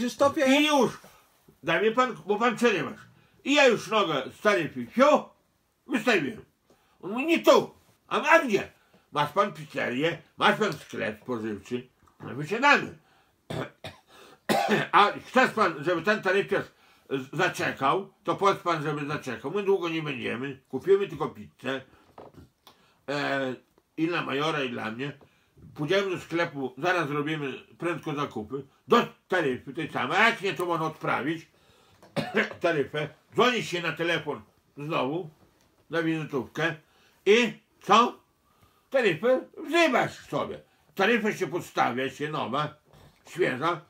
Krzysztofie, I już, daj mi pan, bo pan przerywasz. I ja już nogę z taryfy, fiu, wystawiłem. On mówi, nie tu, a, gdzie? Masz pan pizzerię, masz pan sklep spożywczy, no wysiadamy. A chcesz pan, żeby ten taryfiarz zaczekał, to powiedz pan, żeby zaczekał. My długo nie będziemy, kupimy tylko pizzę. E, I dla majora, i dla mnie. Pójdziemy do sklepu, zaraz zrobimy prędko zakupy, do taryfy tej samej, a jak nie, to można odprawić taryfę, dzwonisz się na telefon znowu, na wizytówkę i co? Taryfę wzywasz sobie. Taryfę się podstawia, się nowa, świeża,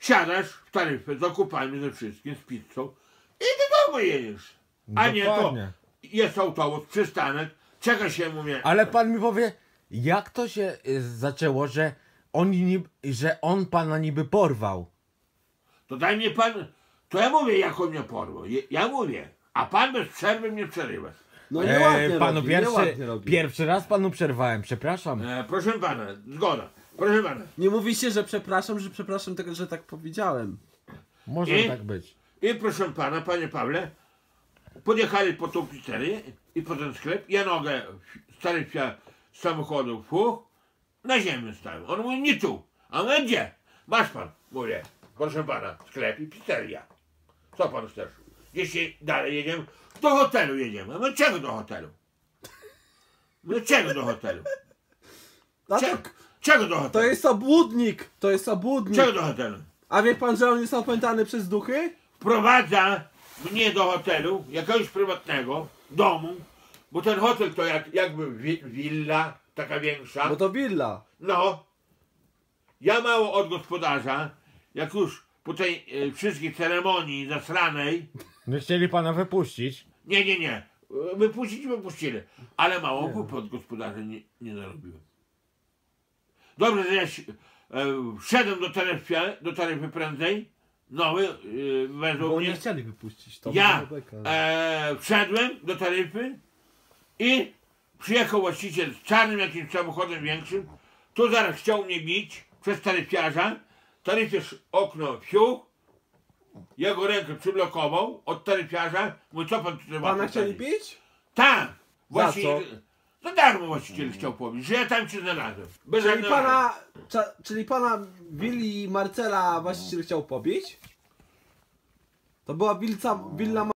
siadasz w taryfę z zakupami, ze wszystkim, z pizzą i do domu jedziesz. A nie to Dokładnie. jest autobus, przystanek, czeka się, mówię, Ale pan mi powie, jak to się y, zaczęło, że oni niby, że on pana niby porwał? To daj mnie pan, to ja mówię, jak on mnie porwał. Ja mówię, a pan bez przerwy mnie przerywasz. no nieładnie E, panu robi, pierwszy, pierwszy raz panu przerwałem, przepraszam. E, proszę pana, zgoda. Proszę pana. Nie mówicie, że przepraszam, że przepraszam tego, że tak powiedziałem. Może I? tak być. I proszę pana, panie Pawle, podjechali po tą pizzerię i po ten sklep. Ja nogę z taryfia z samochodu, fuch, na ziemię stałem. On mówi, nie tu. A my gdzie? Masz pan, mówię, proszę pana, sklep i pizzeria. Co pan chcesz? Jeśli dalej jedziemy, do hotelu jedziemy. A my czego do hotelu? My czego do hotelu? A Czego, czego do hotelu? to jest obłudnik, to jest obłudnik. Czego do hotelu? A wie pan, że on jest opętany przez duchy? wprowadza mnie do hotelu, jakiegoś prywatnego, domu, bo ten hotel to jak, jakby wi- willa, taka większa. Bo to willa. No, ja mało od gospodarza, jak już po tej e, wszystkiej ceremonii zasranej, Nie chcieli pana wypuścić. nie, nie, nie, wypuścić wypuścili, ale mało kupy od gospodarza nie, nie narobiłem. Dobrze, że ja e, wszedłem do taryfy, do taryfy prędzej, nowy, e, wezwał Bo mnie. nie chcieli wypuścić. To Ja e, wszedłem do taryfy i przyjechał właściciel z czarnym jakimś samochodem większym. Tu zaraz chciał mnie bić przez taryfiarza. Taryfiarz okno wsił. Jego rękę przyblokował od taryfiarza. Mówi, co pan tutaj ma Pana chcieli bić? Tak. Za Właściciel, za darmo właściciel chciał powiedzieć, że ja tam się znalazłem. Bez Czyli żadnego- pana, cza, czyli pana Willi Marcela właściciel chciał pobić? To była wilca, willa